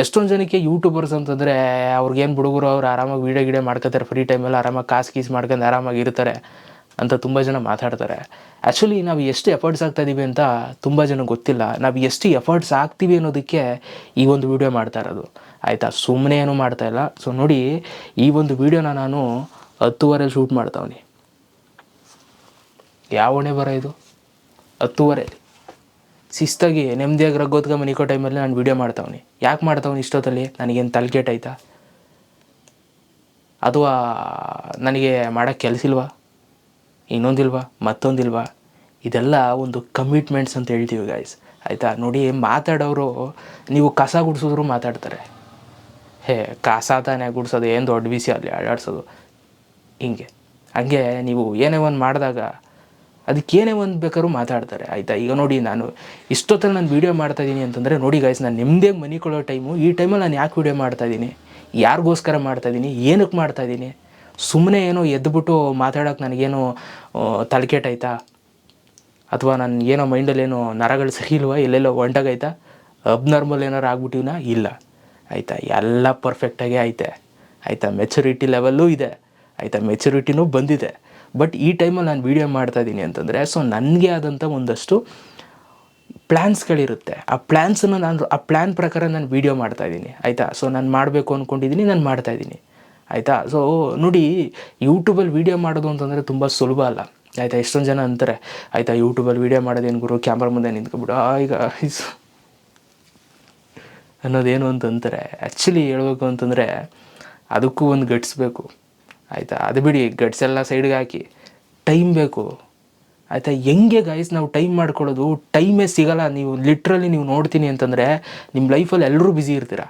ಎಷ್ಟೊಂದು ಜನಕ್ಕೆ ಯೂಟ್ಯೂಬರ್ಸ್ ಅಂತಂದರೆ ಅವ್ರಿಗೇನು ಹುಡುಗರು ಅವ್ರು ಆರಾಮಾಗಿ ವೀಡಿಯೋ ಗಿಡಿಯೋ ಮಾಡ್ಕೋತಾರೆ ಫ್ರೀ ಟೈಮಲ್ಲಿ ಆರಾಮಾಗಿ ಕಾಸು ಕೀಸ್ ಮಾಡ್ಕೊಂಡು ಆರಾಮಾಗಿ ಇರ್ತಾರೆ ಅಂತ ತುಂಬ ಜನ ಮಾತಾಡ್ತಾರೆ. ಆ್ಯಕ್ಚುಲಿ ನಾವು ಎಷ್ಟು ಎಫರ್ಟ್ಸ್ ಆಗ್ತಾ ಇದೀವಿ ಅಂತ ತುಂಬ ಜನ ಗೊತ್ತಿಲ್ಲ. ನಾವು ಎಷ್ಟು ಎಫರ್ಟ್ಸ್ ಆಗ್ತೀವಿ ಅನ್ನೋದಕ್ಕೆ ಈ ಒಂದು ವಿಡಿಯೋ ಮಾಡ್ತಾ ಇರೋದು. ಆಯಿತಾ? ಸುಮ್ಮನೆ ಏನೂ ಇಲ್ಲ. ಸೊ ನೋಡಿ, ಈ ಒಂದು ವಿಡಿಯೋನ ನಾನು ಹತ್ತುವರೆ ಶೂಟ್ ಮಾಡ್ತಾವನಿ ಯಾವ ಹೊಣೆ ಬರ ಇದು? ಹತ್ತುವರೆಲಿ ಶಿಸ್ತಾಗಿ, ನೆಮ್ಮದಿಯಾಗಿ ರಗ್ಗೋತ್ಗ ಮನಿಕೋ ಟೈಮಲ್ಲಿ ನಾನು ವೀಡಿಯೋ ಮಾಡ್ತಾವನಿ. ಯಾಕೆ ಮಾಡ್ತಾವನಿ ಇಷ್ಟೊತ್ತಲ್ಲಿ? ನನಗೇನು ತಲೆಕೆಟ್ ಆಯ್ತಾ? ಅಥವಾ ನನಗೆ ಮಾಡೋಕ್ಕೆ ಕೆಲಸ ಇಲ್ವಾ? ಇನ್ನೊಂದಿಲ್ವಾ ಮತ್ತೊಂದಿಲ್ವಾ ಇದೆಲ್ಲ ಒಂದು ಕಮಿಟ್ಮೆಂಟ್ಸ್ ಅಂತ ಹೇಳ್ತೀವಿ ಗಾಯ್ಸ್ ಆಯಿತಾ? ನೋಡಿ, ಮಾತಾಡೋರು, ನೀವು ಕಸ ಗುಡಿಸಿದ್ರು ಮಾತಾಡ್ತಾರೆ. ಹೇ, ಕಸ ತಾನೇ ಗುಡಿಸೋದು, ಏನು ದೊಡ್ಡ ಬಿಸಿ ಅಲ್ಲಿ ಅಡಾಡ್ಸೋದು ಹಿಂಗೆ. ಹಂಗೆ ನೀವು ಏನೇ ಒಂದು ಮಾಡಿದಾಗ ಅದಕ್ಕೆ ಏನೇ ಒಂದು ಬೇಕಾದ್ರೂ ಮಾತಾಡ್ತಾರೆ, ಆಯಿತಾ? ಈಗ ನೋಡಿ ನಾನು ಇಷ್ಟೊತ್ತಲ್ಲಿ ನಾನು ವೀಡಿಯೋ ಮಾಡ್ತಾಯಿದ್ದೀನಿ ಅಂತಂದರೆ, ನೋಡಿ ಗಾಯ್ಸ್ ನಾನು ನಿಮ್ಮದೇ ಮನೆ ಕೊಡೋ ಟೈಮು ಈ ಟೈಮಲ್ಲಿ ನಾನು ಯಾಕೆ ವೀಡಿಯೋ ಮಾಡ್ತಾಯಿದ್ದೀನಿ ಯಾರಿಗೋಸ್ಕರ ಮಾಡ್ತಾಯಿದ್ದೀನಿ ಏನಕ್ಕೆ ಮಾಡ್ತಾಯಿದ್ದೀನಿ ಸುಮ್ಮನೆ ಏನೋ ಎದ್ದುಬಿಟ್ಟು ಮಾತಾಡೋಕೆ ನನಗೇನೋ ತಲೆಕೆಟ್ಟಾಯ್ತಾ ಅಥವಾ ನಾನು ಏನೋ ಮೈಂಡಲ್ಲಿ ಏನೋ ನರಗಳು ಸರಿ ಇಲ್ವಾ? ಎಲ್ಲೆಲ್ಲೋ ಒಂಟಾಗೈತಾ? ಅಬ್ನಾರ್ಮಲ್ ಏನಾರು ಆಗ್ಬಿಟ್ಟಿವ್ನಾ? ಇಲ್ಲ. ಆಯಿತಾ? ಎಲ್ಲ ಪರ್ಫೆಕ್ಟಾಗೇ ಐತೆ. ಆಯಿತಾ? ಮೆಚುರಿಟಿ ಲೆವೆಲ್ಲೂ ಇದೆ. ಆಯಿತಾ? ಮೆಚುರಿಟಿನೂ ಬಂದಿದೆ. ಬಟ್ ಈ ಟೈಮಲ್ಲಿ ನಾನು ವೀಡಿಯೋ ಮಾಡ್ತಾಯಿದ್ದೀನಿ ಅಂತಂದರೆ ಸೊ ನನಗೆ ಆದಂಥ ಒಂದಷ್ಟು ಪ್ಲ್ಯಾನ್ಸ್ಗಳಿರುತ್ತೆ ಆ ಪ್ಲ್ಯಾನ್ಸನ್ನು ನಾನು, ಆ ಪ್ಲ್ಯಾನ್ ಪ್ರಕಾರ ನಾನು ವೀಡಿಯೋ ಮಾಡ್ತಾಯಿದ್ದೀನಿ ಆಯಿತಾ? ಸೊ ನಾನು ಮಾಡಬೇಕು ಅಂದ್ಕೊಂಡಿದ್ದೀನಿ ನಾನು ಮಾಡ್ತಾಯಿದ್ದೀನಿ ಆಯಿತಾ? ಸೊ ನೋಡಿ ಯೂಟ್ಯೂಬಲ್ಲಿ ವೀಡಿಯೋ ಮಾಡೋದು ಅಂತಂದರೆ ತುಂಬ ಸುಲಭ ಅಲ್ಲ. ಆಯಿತಾ? ಎಷ್ಟೊಂದು ಜನ ಅಂತಾರೆ, ಆಯಿತಾ ಯೂಟ್ಯೂಬಲ್ಲಿ ವೀಡಿಯೋ ಮಾಡೋದೇನು ಗುರು? ಕ್ಯಾಮ್ರಾ ಮುಂದೆ ನಿಂತ್ಕೊಬಿಡು. ಈಗ ಅನ್ನೋದೇನು ಅಂತಂತಾರೆ ಆ್ಯಕ್ಚುಲಿ ಹೇಳ್ಬೇಕು ಅಂತಂದರೆ, ಅದಕ್ಕೂ ಒಂದು ಗಟ್ಟಿಸ್ಬೇಕು ಬೇಕು. ಆಯಿತಾ? ಅದು ಬಿಡಿ ಗಟ್ಸ್ ಎಲ್ಲ ಸೈಡ್ಗೆ ಹಾಕಿ. ಟೈಮ್ ಬೇಕು. ಆಯಿತಾ? ಹೆಂಗೆ ಗಾಯ್ಸ್ ನಾವು ಟೈಮ್ ಮಾಡ್ಕೊಳ್ಳೋದು? ಟೈಮೇ ಸಿಗಲ್ಲ. ನೀವು ಲಿಟ್ರಲಿ ನೀವು ನೋಡ್ತೀನಿ ಅಂತಂದರೆ ನಿಮ್ಮ ಲೈಫಲ್ಲಿ ಎಲ್ಲರೂ ಬ್ಯುಸಿ ಇರ್ತೀರ?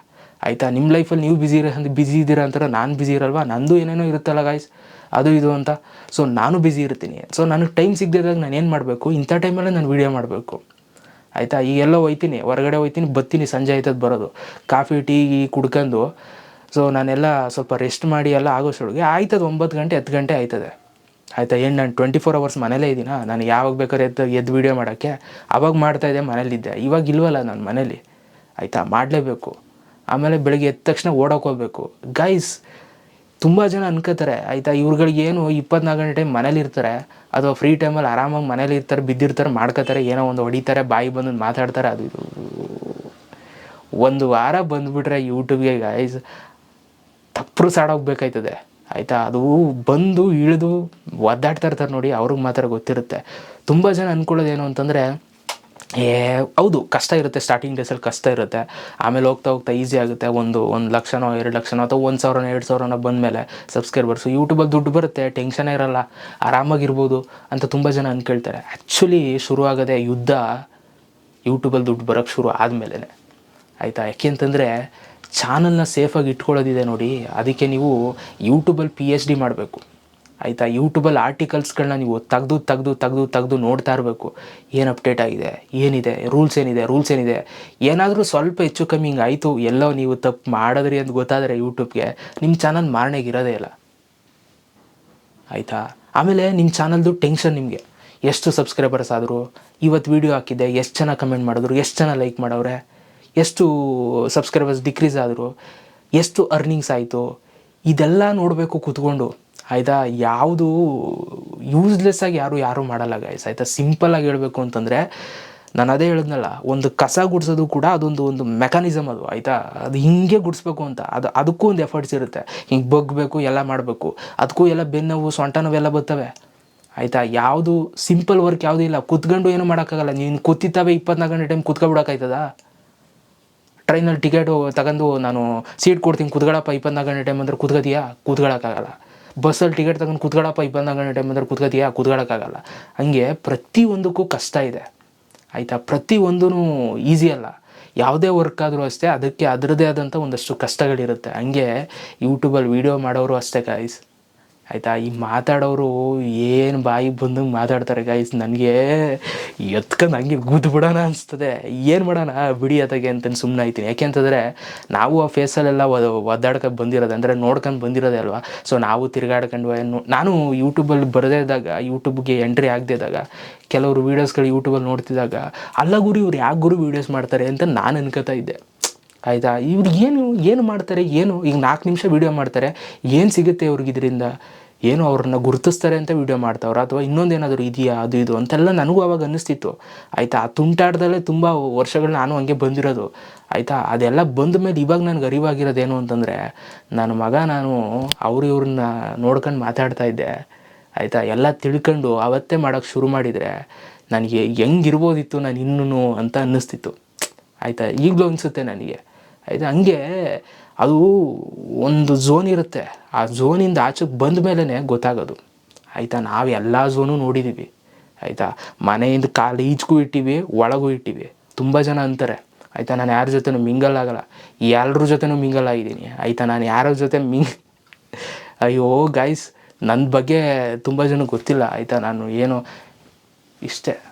ಆಯಿತಾ? ನಿಮ್ಮ ಲೈಫಲ್ಲಿ ನೀವು ಬ್ಯುಸಿ ಇರ ಬ್ಯುಸಿ ಇದ್ದೀರಾ ಅಂತಾರೆ ನಾನು ಬ್ಯುಸಿ ಇರಲ್ವಾ? ನಂದು ಏನೇನೋ ಇರುತ್ತಲ್ಲ ಗಾಯ್ಸ್ ಅದು, ಇದು ಅಂತ. ಸೊ ನಾನು ಬ್ಯುಸಿ ಇರ್ತೀನಿ. ಸೊ ನನಗೆ ಟೈಮ್ ಸಿಗದಿದ್ದಾಗ ನಾನು ಏನು ಮಾಡಬೇಕು? ಇಂಥ ಟೈಮಲ್ಲೇ ನಾನು ವೀಡಿಯೋ ಮಾಡಬೇಕು. ಆಯಿತಾ? ಈಗೆಲ್ಲ ಹೋಯ್ತೀನಿ. ಹೊರಗಡೆ ಹೋಯ್ತೀನಿ. ಬತ್ತೀನಿ ಸಂಜೆ ಆಯ್ತದ ಬರೋದು. ಕಾಫಿ, ಟೀ ಕುಡ್ಕೊಂಡು ಸೊ ನಾನೆಲ್ಲ ಸ್ವಲ್ಪ ರೆಸ್ಟ್ ಮಾಡಿ ಎಲ್ಲ ಆಗೋಷ್ಟೊಳಗೆ ಆಯ್ತದ, ಒಂಬತ್ತು ಗಂಟೆ, ಹತ್ತು ಗಂಟೆ ಆಯ್ತದೆ. ಆಯಿತಾ, ಏನು ನಾನು ಟ್ವೆಂಟಿ ಫೋರ್ ಅವರ್ಸ್ ಮನೇಲೇ ಇದ್ದೀನಾ ನಾನು ಯಾವಾಗ ಬೇಕಾದ್ರೆ ಎದ್ದು ಎದ್ದು ವೀಡಿಯೋ ಮಾಡೋಕ್ಕೆ ಅವಾಗ ಮಾಡ್ತಾಯಿದ್ದೆ ಮನೇಲಿದ್ದೆ. ಇವಾಗ ಇಲ್ವಲ್ಲ ನಾನು ಮನೇಲಿ. ಆಯಿತಾ, ಮಾಡಲೇಬೇಕು. ಆಮೇಲೆ ಬೆಳಗ್ಗೆ ಎದ್ದ ತಕ್ಷಣ ಓಡೋಕೆ ಹೋಗಬೇಕು. ಗೈಸ್ ತುಂಬ ಜನ ಅನ್ಕೋತಾರೆ, ಆಯಿತಾ, ಇವ್ರುಗಳಿಗೆ ಏನು ಇಪ್ಪತ್ನಾಲ್ಕು ಗಂಟೆ ಟೈಮ್ ಮನೇಲಿರ್ತಾರೆ, ಅಥವಾ ಫ್ರೀ ಟೈಮಲ್ಲಿ ಆರಾಮಾಗಿ ಮನೇಲಿ ಇರ್ತಾರೆ ಬಿದ್ದಿರ್ತಾರೆ, ಮಾಡ್ಕೋತಾರೆ, ಏನೋ ಒಂದು ಹೊಡಿತಾರೆ, ಬಾಯಿ ಬಂದು ಮಾತಾಡ್ತಾರೆ, ಅದು ಒಂದು ವಾರ ಬಂದುಬಿಟ್ರೆ ಯೂಟ್ಯೂಬ್ಗೆ ಗೈಸ್ ತಪ್ಪರು ಸಾಡೋಗ್ಬೇಕಾಯ್ತದೆ ಆಯಿತಾ? ಅದು ಬಂದು ಇಳಿದು ಒದ್ದಾಡ್ತಾ ಇರ್ತಾರೆ ನೋಡಿ, ಅವ್ರಿಗೆ ಮಾತ್ರ ಗೊತ್ತಿರುತ್ತೆ. ತುಂಬ ಜನ ಅಂದ್ಕೊಳ್ಳೋದೇನು ಅಂತಂದರೆ, ಏ, ಹೌದು, ಕಷ್ಟ ಇರುತ್ತೆ ಸ್ಟಾರ್ಟಿಂಗ್ ಡೇಸಲ್ಲಿ ಕಷ್ಟ ಇರುತ್ತೆ. ಆಮೇಲೆ ಹೋಗ್ತಾ ಹೋಗ್ತಾ ಈಸಿ ಆಗುತ್ತೆ. ಒಂದು ಒಂದು ಲಕ್ಷನೋ, ಎರಡು ಲಕ್ಷನೋ ಅಥವಾ ಒಂದು ಸಾವಿರನೋ, ಎರಡು ಸಾವಿರನೋ ಬಂದಮೇಲೆ ಸಬ್ಸ್ಕ್ರೈಬರ್ಸು ಯೂಟ್ಯೂಬಲ್ಲಿ ದುಡ್ಡು ಬರುತ್ತೆ ಟೆನ್ಷನೇ ಇರಲ್ಲ, ಆರಾಮಾಗಿರ್ಬೋದು ಅಂತ ತುಂಬ ಜನ ಅಂದ್ಕೊಳ್ತಾರೆ ಆ್ಯಕ್ಚುಲಿ ಶುರುವಾಗದೆ ಯುದ್ಧ ಯೂಟ್ಯೂಬಲ್ಲಿ ದುಡ್ಡು ಬರೋಕ್ಕೆ ಶುರು ಆದಮೇಲೆ ಆಯಿತಾ? ಯಾಕೆ ಅಂತಂದರೆ ಚಾನಲ್ನ ಸೇಫಾಗಿ ಇಟ್ಕೊಳ್ಳೋದಿದೆ ನೋಡಿ. ಅದಕ್ಕೆ ನೀವು ಯೂಟ್ಯೂಬಲ್ಲಿ ಪಿ ಎಚ್ ಡಿ ಮಾಡಬೇಕು. ಆಯಿತಾ? ಯೂಟ್ಯೂಬಲ್ಲಿ ಆರ್ಟಿಕಲ್ಸ್ಗಳನ್ನ ನೀವು ತೆಗ್ದು ತೆಗ್ದು ತೆಗ್ದು ತೆಗ್ದು ನೋಡ್ತಾ ಇರಬೇಕು. ಏನು ಅಪ್ಡೇಟ್ ಆಗಿದೆ? ಏನಿದೆ? ರೂಲ್ಸ್ ಏನಿದೆ? ರೂಲ್ಸ್ ಏನಿದೆ? ಏನಾದರೂ ಸ್ವಲ್ಪ ಹೆಚ್ಚು ಕಮ್ಮಿ ಹಿಂಗೆ ಆಯಿತು, ಎಲ್ಲೋ ನೀವು ತಪ್ಪು ಮಾಡಿದ್ರಿ ಅಂತ ಗೊತ್ತಾದರೆ ಯೂಟ್ಯೂಬ್ಗೆ ನಿಮ್ಮ ಚಾನಲ್ ಮಾರನೆಗೆ ಇರೋದೇ ಇಲ್ಲ. ಆಯಿತಾ? ಆಮೇಲೆ ನಿಮ್ಮ ಚಾನಲ್ದು ಟೆನ್ಷನ್ ನಿಮಗೆ. ಎಷ್ಟು ಸಬ್ಸ್ಕ್ರೈಬರ್ಸ್ ಆದರು ಇವತ್ತು ವೀಡಿಯೋ ಹಾಕಿದ್ದೆ, ಎಷ್ಟು ಜನ ಕಮೆಂಟ್ ಮಾಡಿದ್ರು, ಎಷ್ಟು ಜನ ಲೈಕ್ ಮಾಡವ್ರೆ? ಎಷ್ಟು ಸಬ್ಸ್ಕ್ರೈಬರ್ಸ್ ಡಿಕ್ರೀಸ್ ಆದರು, ಎಷ್ಟು ಅರ್ನಿಂಗ್ಸ್ ಆಯಿತು, ಇದೆಲ್ಲ ನೋಡಬೇಕು ಕೂತ್ಕೊಂಡು. ಆಯಿತಾ? ಯಾವುದು ಯೂಸ್ಲೆಸ್ ಆಗಿ ಯಾರು ಯಾರು ಮಾಡಲ್ಲ ಗೈಸ್ ಆಯಿತಾ? ಸಿಂಪಲ್ಲಾಗಿ ಹೇಳಬೇಕು ಅಂತಂದರೆ, ನಾನು ಅದೇ ಹೇಳಿದ್ನಲ್ಲ, ಒಂದು ಕಸ ಗುಡಿಸೋದು ಕೂಡ ಅದೊಂದು ಒಂದು ಮೆಕಾನಿಸಮ್ ಅದು, ಆಯಿತಾ? ಅದು ಹಿಂಗೆ ಗುಡಿಸ್ಬೇಕು ಅಂತ. ಅದು, ಅದಕ್ಕೂ ಒಂದು ಎಫರ್ಟ್ಸ್ ಇರುತ್ತೆ. ಹಿಂಗೆ ಬಗ್ಬೇಕು, ಎಲ್ಲ ಮಾಡಬೇಕು. ಅದಕ್ಕೂ ಎಲ್ಲ ಬೆನ್ನವು ಸೊಂಟ ನೋವೆಲ್ಲ ಬರ್ತವೆ. ಆಯಿತಾ? ಯಾವುದು ಸಿಂಪಲ್ ವರ್ಕ್ ಯಾವುದೂ ಇಲ್ಲ. ಕುತ್ಕೊಂಡು ಏನೂ ಮಾಡೋಕ್ಕಾಗಲ್ಲ. ನೀನು ಕೂತಿದ್ದಾವೆ ಇಪ್ಪತ್ನಾಲ್ಕು ಗಂಟೆ ಟೈಮ್ ಕುತ್ಕೊಬಿಡೋಕ್ಕಾಯ್ತದ? ಟ್ರೈನಲ್ಲಿ ಟಿಕೆಟ್ ತಗೊಂಡು ನಾನು ಸೀಟ್ ಕೊಡ್ತೀನಿ ಕುದ್ಗಳಪ್ಪ ಇಪ್ಪತ್ನಾಲ್ಕು ಗಂಟೆ ಟೈಮ್ ಅಂದ್ರೆ ಕುತ್ಕೋತೀಯಾ ಕೂತ್ಕೊಳ್ಳೋಕ್ಕಾಗಲ್ಲ ಬಸ್ಸಲ್ಲಿ ಟಿಕೆಟ್ ತಗೊಂಡು ಕುದ್ಗಳಪ್ಪ ಇಪ್ಪತ್ನಾಲ್ಕು ಗಂಟೆ ಟೈಮ್ ಅಂದ್ರೆ ಕುತ್ಕೋತೀಯಾ ಕುದ್ಗಳಕ್ಕಾಗಲ್ಲ ಹಂಗೆ ಪ್ರತಿಯೊಂದಕ್ಕೂ ಕಷ್ಟ ಇದೆ. ಆಯಿತಾ? ಪ್ರತಿಯೊಂದೂ ಈಸಿ ಅಲ್ಲ. ಯಾವುದೇ ವರ್ಕ್ ಆದರೂ ಅಷ್ಟೇ, ಅದಕ್ಕೆ ಅದರದೇ ಆದಂಥ ಒಂದಷ್ಟು ಕಷ್ಟಗಳಿರುತ್ತೆ. ಹಂಗೆ ಯೂಟ್ಯೂಬಲ್ಲಿ ವೀಡಿಯೋ ಮಾಡೋರು ಅಷ್ಟೇ ಗಾಯ್ಸ್ ಆಯಿತಾ? ಈ ಮಾತಾಡೋರು ಏನು ಬಾಯಿಗೆ ಬಂದಂಗೆ ಮಾತಾಡ್ತಾರೆ ಗಾಯ್ಸ್ ನನಗೆ ಎತ್ಕೊಂಡು ಹಂಗೆ ಗುದ್ದು ಬಿಡೋಣ ಅನಿಸ್ತದೆ. ಏನು ಮಾಡೋಣ? ಬಿಡಿ ಅದಾಗೆ ಅಂತಂದು ಸುಮ್ಮನೆ ಆಯ್ತೀನಿ. ಯಾಕೆಂತಂದರೆ ನಾವು ಆ ಫೇಸಲ್ಲೆಲ್ಲ ಒದ್ದಾಡ್ಕೊಂಡು ಬಂದಿರೋದು, ಅಂದರೆ ನೋಡ್ಕೊಂಡು ಬಂದಿರೋದೇ ಅಲ್ವಾ? ಸೊ ನಾವು ತಿರುಗಾಡ್ಕೊಂಡು ನಾನು ಯೂಟ್ಯೂಬಲ್ಲಿ ಬರದೇ ಇದ್ದಾಗ ಯೂಟ್ಯೂಬ್ಗೆ ಎಂಟ್ರಿ ಆಗದೇ ಇದ್ದಾಗ, ಕೆಲವರು ವೀಡಿಯೋಸ್ಗಳು ಯೂಟ್ಯೂಬಲ್ಲಿ ನೋಡ್ತಿದ್ದಾಗ, ಅಲ್ಲ ಗುರು, ಇವ್ರು ಯಾಕೆ ಗುರು ವೀಡಿಯೋಸ್ ಮಾಡ್ತಾರೆ ಅಂತ ನಾನು ಅನ್ಕೋತಾ ಇದ್ದೆ. ಆಯಿತಾ? ಇವ್ರು ಏನು ಏನು ಮಾಡ್ತಾರೆ, ಏನು? ಈಗ ನಾಲ್ಕು ನಿಮಿಷ ವೀಡಿಯೋ ಮಾಡ್ತಾರೆ. ಏನು ಸಿಗುತ್ತೆ ಅವ್ರಿಗೆ ಇದರಿಂದ? ಏನು ಅವ್ರನ್ನ ಗುರುತಿಸ್ತಾರೆ ಅಂತ ವೀಡಿಯೋ ಮಾಡ್ತಾವ್ರ? ಅಥವಾ ಇನ್ನೊಂದೇನಾದರೂ ಇದೆಯಾ? ಅದು ಇದು ಅಂತೆಲ್ಲ ನನಗೂ ಅವಾಗ ಅನ್ನಿಸ್ತಿತ್ತು. ಆಯಿತಾ? ಆ ತುಂಟಾಟದಲ್ಲೇ ತುಂಬ ವರ್ಷಗಳು ನಾನು ಹಂಗೆ ಬಂದಿರೋದು. ಆಯಿತಾ? ಅದೆಲ್ಲ ಬಂದ ಮೇಲೆ ಇವಾಗ ನನಗೆ ಅರಿವಾಗಿರೋದೇನು ಅಂತಂದರೆ, ನನ್ನ ಮಗ ನಾನು ಅವ್ರು ಇವ್ರನ್ನ ನೋಡ್ಕೊಂಡು ಮಾತಾಡ್ತಾ ಇದ್ದೆ. ಆಯಿತಾ? ಎಲ್ಲ ತಿಳ್ಕೊಂಡು ಅವತ್ತೇ ಮಾಡೋಕ್ಕೆ ಶುರು ಮಾಡಿದರೆ ನನಗೆ ಹೆಂಗಿರ್ಬೋದಿತ್ತು ನಾನು ಇನ್ನೂ ಅಂತ ಅನ್ನಿಸ್ತಿತ್ತು. ಆಯಿತಾ? ಈಗಲೂ ಅನಿಸುತ್ತೆ ನನಗೆ. ಆಯಿತಾ ಹಂಗೆ ಅದು ಒಂದು ಝೋನ್ ಇರುತ್ತೆ. ಆ ಝೋನಿಂದ ಆಚೆಗೆ ಬಂದ ಮೇಲೇ ಗೊತ್ತಾಗೋದು. ಆಯಿತಾ? ನಾವು ಎಲ್ಲ ಝೋನು ನೋಡಿದ್ದೀವಿ ಆಯಿತಾ? ಮನೆಯಿಂದ ಕಾಲು ಈಜ್ಗೂ ಇಟ್ಟಿವಿ, ಒಳಗೂ ಇಟ್ಟಿವಿ. ತುಂಬ ಜನ ಅಂತಾರೆ. ಆಯಿತಾ? ನಾನು ಯಾರ ಜೊತೆನೂ ಮಿಂಗಲ್ ಆಗಲ್ಲ. ಎಲ್ಲರ ಜೊತೆನೂ ಮಿಂಗಲ್ ಆಗಿದ್ದೀನಿ. ಆಯಿತಾ? ನಾನು ಯಾರ ಜೊತೆ ಮಿಂಗ್ ಅಯ್ಯೋ ಗಾಯ್ಸ್ ನನ್ನ ಬಗ್ಗೆ ತುಂಬ ಜನ ಗೊತ್ತಿಲ್ಲ. ಆಯಿತಾ? ನಾನು ಏನು ಇಷ್ಟೇ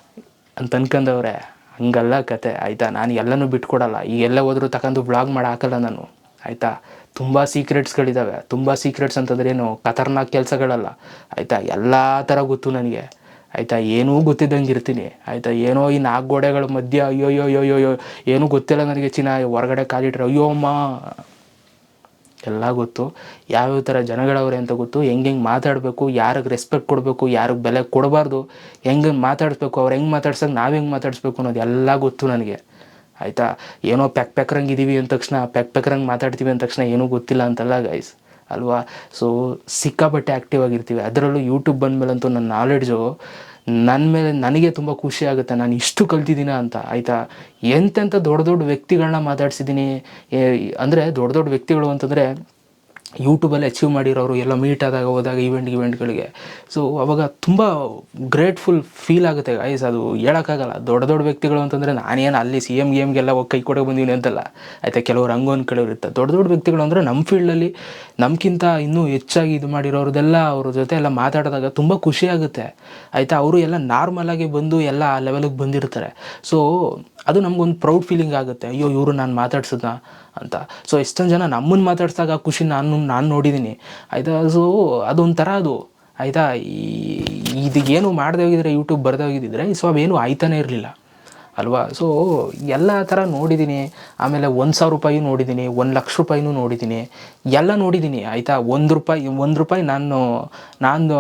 ಅಂತ ಅನ್ಕೊಂಡವ್ರೆ ಹಂಗಲ್ಲ ಕತೆ, ಆಯಿತಾ? ನಾನು ಎಲ್ಲನೂ ಬಿಟ್ಕೊಡಲ್ಲ. ಈಗ ಎಲ್ಲ ಹೋದರೂ ತಗೊಂಡು ಬ್ಲಾಗ್ ಮಾಡಿ ಹಾಕಲ್ಲ ನಾನು. ಆಯಿತಾ? ತುಂಬ ಸೀಕ್ರೆಟ್ಸ್ಗಳಿದ್ದಾವೆ ತುಂಬ ಸೀಕ್ರೆಟ್ಸ್ ಅಂತಂದ್ರೆ ಏನು? ಖತರ್ನಾಕ್ ಕೆಲಸಗಳಲ್ಲ. ಆಯಿತಾ? ಎಲ್ಲ ಥರ ಗೊತ್ತು ನನಗೆ. ಆಯಿತಾ? ಏನೂ ಗೊತ್ತಿದ್ದಂಗೆ ಇರ್ತೀನಿ ಆಯಿತಾ? ಏನೋ ಈ ನಾಲ್ಕು ಗೋಡೆಗಳ ಮಧ್ಯ ಅಯ್ಯೋ ಅಯ್ಯೋ ಅಯ್ಯೋ ಅಯ್ಯೋ ಅಯ್ಯೋ ಏನೂ ಗೊತ್ತಿಲ್ಲ ನನಗೆ ಚಿನ್ನ. ಹೊರಗಡೆ ಕಾಲಿಟ್ರೆ, ಅಯ್ಯೋ ಅಮ್ಮ! ಎಲ್ಲ ಗೊತ್ತು. ಯಾವ್ಯಾವ ಥರ ಜನಗಳವ್ರೆ ಅಂತ ಗೊತ್ತು. ಹೆಂಗೆ ಹೆಂಗೆ ಮಾತಾಡಬೇಕು, ಯಾರಿಗೆ ರೆಸ್ಪೆಕ್ಟ್ ಕೊಡಬೇಕು, ಯಾರಿಗೆ ಬೆಲೆ ಕೊಡಬಾರ್ದು, ಹೆಂಗೆ ಮಾತಾಡಿಸ್ಬೇಕು, ಅವ್ರು ಹೆಂಗೆ ಮಾತಾಡ್ಸಕ್ಕೆ ನಾವು ಹೆಂಗೆ ಮಾತಾಡಿಸ್ಬೇಕು ಅನ್ನೋದು ಎಲ್ಲ ಗೊತ್ತು ನನಗೆ. ಆಯಿತಾ? ಏನೋ ಪ್ಯಾಕ್ ಪ್ಯಾಕ್ರಂಗೆ ಇದ್ದೀವಿ ಅಂದ ತಕ್ಷಣ ಪ್ಯಾಕ್ ಪ್ಯಾಕ್ರಂಗೆ ಮಾತಾಡ್ತೀವಿ ಅಂದ ತಕ್ಷಣ ಏನೂ ಗೊತ್ತಿಲ್ಲ ಅಂತಲ್ಲ ಗೈಸ್ ಅಲ್ವಾ? ಸೊ ಸಿಕ್ಕಾಪಟ್ಟೆ ಆ್ಯಕ್ಟಿವ್ ಆಗಿರ್ತೀವಿ. ಅದರಲ್ಲೂ ಯೂಟ್ಯೂಬ್ ಬಂದಮೇಲಂತೂ ನನ್ನ ನಾಲೆಡ್ಜು ನನ್ನ ಮೇಲೆ ನನಗೆ ತುಂಬ ಖುಷಿ ಆಗುತ್ತೆ. ನಾನು ಇಷ್ಟು ಕಲ್ತಿದ್ದೀನ ಅಂತ. ಆಯಿತಾ? ಎಂತೆಂಥ ದೊಡ್ಡ ದೊಡ್ಡ ವ್ಯಕ್ತಿಗಳನ್ನ ಮಾತಾಡ್ಸಿದ್ದೀನಿ ಅಂದರೆ ದೊಡ್ಡ ದೊಡ್ಡ ವ್ಯಕ್ತಿಗಳು ಅಂತಂದರೆ ಯೂಟ್ಯೂಬಲ್ಲಿ ಅಚೀವ್ ಮಾಡಿರೋರು ಎಲ್ಲ ಮೀಟ್ ಆದಾಗ ಹೋದಾಗ ಈವೆಂಟ್ ಇವೆಂಟ್ಗಳಿಗೆ ಸೊ ಅವಾಗ ತುಂಬ ಗ್ರೇಟ್ಫುಲ್ ಫೀಲ್ ಆಗುತ್ತೆ ಐಸ್ ಅದು ಹೇಳೋಕ್ಕಾಗಲ್ಲ. ದೊಡ್ಡ ದೊಡ್ಡ ವ್ಯಕ್ತಿಗಳು ಅಂತಂದರೆ ನಾನೇನು ಅಲ್ಲಿ ಸಿ ಎಂ ಗೇಮ್ಗೆಲ್ಲ ಹೋಗಿ ಕೈ ಕೊಡೋ ಬಂದೀನಿ ಅಂತಲ್ಲ. ಆಯಿತಾ, ಕೆಲವರು ಹಂಗೊಂದು ಅಂದ್ಕೊಳ್ಳೋರು ಇರ್ತಾರೆ. ದೊಡ್ಡ ದೊಡ್ಡ ವ್ಯಕ್ತಿಗಳು ಅಂದರೆ ನಮ್ಮ ಫೀಲ್ಡಲ್ಲಿ ನಮ್ಗಿಂತ ಇನ್ನೂ ಹೆಚ್ಚಾಗಿ ಇದು ಮಾಡಿರೋರದೆಲ್ಲ ಅವ್ರ ಜೊತೆ ಎಲ್ಲ ಮಾತಾಡಿದಾಗ ತುಂಬ ಖುಷಿ ಆಗುತ್ತೆ. ಆಯಿತಾ, ಅವರು ಎಲ್ಲ ನಾರ್ಮಲಾಗಿ ಬಂದು ಎಲ್ಲ ಆ ಲೆವೆಲಿಗೆ ಬಂದಿರ್ತಾರೆ. ಸೊ ಅದು ನಮಗೊಂದು ಪ್ರೌಡ್ ಫೀಲಿಂಗ್ ಆಗುತ್ತೆ. ಅಯ್ಯೋ, ಇವರು ನಾನು ಮಾತಾಡ್ಸದ? ಅಂತ. ಸೊ ಎಷ್ಟೊಂದು ಜನ ನಮ್ಮನ್ನು ಮಾತಾಡ್ಸಿದಾಗ ಖುಷಿ ನಾನು ನಾನು ನೋಡಿದ್ದೀನಿ ಆಯಿತಾ? ಸೊ ಅದೊಂಥರ ಅದು. ಆಯಿತಾ? ಈ ಏನು ಮಾಡದೆ ಹೋಗಿದ್ರೆ ಯೂಟ್ಯೂಬ್ ಬರದೇ ಹೋಗಿದ್ದಿದ್ರೆ ಸೊ ಅವೇನು ಆಯ್ತಾನೇ ಇರಲಿಲ್ಲ. ಅಲ್ವಾ? ಸೊ ಎಲ್ಲ ಥರ ನೋಡಿದ್ದೀನಿ ಆಮೇಲೆ ಒಂದು ಸಾವಿರ ರೂಪಾಯಿ ನೋಡಿದ್ದೀನಿ ಒಂದು ಲಕ್ಷ ರೂಪಾಯಿನೂ ನೋಡಿದ್ದೀನಿ ಎಲ್ಲ ನೋಡಿದ್ದೀನಿ ಆಯಿತಾ? ಒಂದು ರೂಪಾಯಿ ಒಂದು ರೂಪಾಯಿ ನಾನು ನಾನು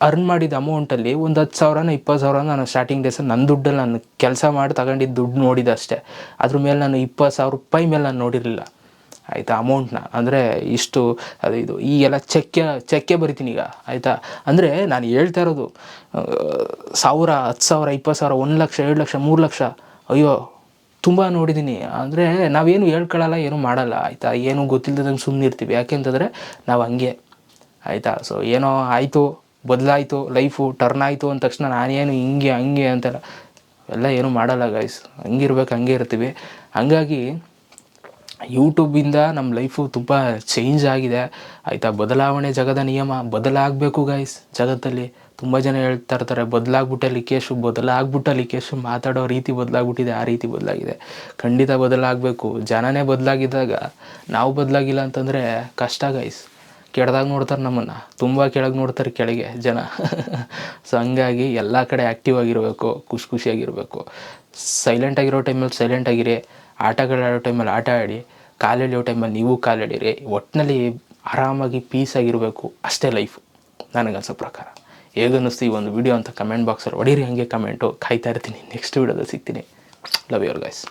ಅರ್ನ್ ಮಾಡಿದ ಅಮೌಂಟಲ್ಲಿ ಒಂದು ಹತ್ತು ಸಾವಿರನ ಇಪ್ಪತ್ತು ಸಾವಿರ ನಾನು ಸ್ಟಾರ್ಟಿಂಗ್ ಡೇಸ್ ನನ್ನ ದುಡ್ಡಲ್ಲಿ ನಾನು ಕೆಲಸ ಮಾಡಿ ತಗೊಂಡಿದ್ದು ದುಡ್ಡು ನೋಡಿದ ಅಷ್ಟೇ ಅದ್ರ ಮೇಲೆ ನಾನು ಇಪ್ಪತ್ತು ಸಾವಿರ ರೂಪಾಯಿ ಮೇಲೆ ನಾನು ನೋಡಿರಲಿಲ್ಲ. ಆಯಿತಾ ಅಮೌಂಟ್ನ ಅಂದರೆ ಇಷ್ಟು, ಅದು ಇದು. ಈಗೆಲ್ಲ ಚೆಕ್ಕೆ ಚೆಕ್ಕೆ ಬರಿತೀನಿ ಈಗ. ಆಯಿತಾ? ಅಂದರೆ ನಾನು ಹೇಳ್ತಾ ಇರೋದು ಸಾವಿರ, ಹತ್ತು ಸಾವಿರ ಇಪ್ಪತ್ತು ಸಾವಿರ, ಒಂದು ಲಕ್ಷ, ಎರಡು ಲಕ್ಷ, ಮೂರು ಲಕ್ಷ. ಅಯ್ಯೋ, ತುಂಬ ನೋಡಿದ್ದೀನಿ ಅಂದರೆ ನಾವೇನು ಹೇಳ್ಕೊಳ್ಳಲ್ಲ ಏನು ಮಾಡಲ್ಲ. ಆಯಿತಾ? ಏನು ಗೊತ್ತಿಲ್ಲದಂಗೆ ಸುಮ್ಮನೆ ಇರ್ತೀವಿ ಯಾಕೆಂತಂದರೆ ನಾವು ಹಂಗೆ. ಆಯಿತಾ? ಸೊ ಏನೋ ಆಯಿತು. ಬದಲಾಯಿತು ಲೈಫು ಟರ್ನ್ ಆಯಿತು ಅಂದ ತಕ್ಷಣ ನಾನೇನು ಹಿಂಗೆ, ಹಂಗೆ ಅಂತೆಲ್ಲ. ಎಲ್ಲ ಏನು ಮಾಡಲ್ಲ ಗೈಸ್ ಹಂಗಿರ್ಬೇಕು, ಹಂಗೆ ಇರ್ತೀವಿ. ಹಂಗಾಗಿ ಯೂಟ್ಯೂಬಿಂದ ನಮ್ಮ ಲೈಫು ತುಂಬ ಚೇಂಜ್ ಆಗಿದೆ. ಆಯಿತಾ? ಬದಲಾವಣೆ ಜಗದ ನಿಯಮ. ಬದಲಾಗಬೇಕು ಗೈಸ್ ಜಗತ್ತಲ್ಲಿ. ತುಂಬ ಜನ ಹೇಳ್ತಾ ಇರ್ತಾರೆ, ಬದಲಾಗ್ಬಿಟ್ಟೆ ಲಿಕೇಶು, ಬದಲಾಗ್ಬಿಟ್ಟ ಲಿಕೇಶು. ಮಾತಾಡೋ ರೀತಿ ಬದಲಾಗ್ಬಿಟ್ಟಿದೆ, ಆ ರೀತಿ ಬದಲಾಗಿದೆ. ಖಂಡಿತ ಬದಲಾಗಬೇಕು. ಜನನೇ ಬದಲಾಗಿದ್ದಾಗ ನಾವು ಬದಲಾಗಿಲ್ಲ ಅಂತಂದರೆ ಕಷ್ಟ ಗೈಸ್ ಕೆಡ್ದಾಗ ನೋಡ್ತಾರೆ ನಮ್ಮನ್ನು. ತುಂಬ ಕೆಳಗೆ ನೋಡ್ತಾರೆ ಕೆಳಗೆ ಜನ. ಸೊ ಹಂಗಾಗಿ ಎಲ್ಲ ಕಡೆ ಆ್ಯಕ್ಟಿವ್ ಆಗಿರಬೇಕು, ಖುಷಿ ಖುಷಿಯಾಗಿರಬೇಕು. ಸೈಲೆಂಟಾಗಿರೋ ಟೈಮಲ್ಲಿ ಸೈಲೆಂಟ್ ಸೈಲೆಂಟಾಗಿರಿ ಆಟಗಳಾಡೋ ಟೈಮಲ್ಲಿ ಆಟ ಆಡಿ. ಕಾಲೆಳೆಯೋ ಟೈಮಲ್ಲಿ ನೀವು ಕಾಲೆಳೀರಿ ಒಟ್ಟಿನಲ್ಲಿ ಆರಾಮಾಗಿ ಪೀಸಾಗಿರಬೇಕು ಅಷ್ಟೇ ಲೈಫು ನನಗನ್ಸೋ ಪ್ರಕಾರ. ಹೇಗನ್ನಿಸ್ತು ಈ ಒಂದು ವಿಡಿಯೋ ಅಂತ ಕಮೆಂಟ್ ಬಾಕ್ಸಲ್ಲಿ ಹೊಡೀರಿ ಹಾಗೆ ಕಮೆಂಟು ಕಾಯ್ತಾ ಇರ್ತೀನಿ. ನೆಕ್ಸ್ಟ್ ವಿಡಿಯೋದಲ್ಲಿ ಸಿಗ್ತೀನಿ. Love your guys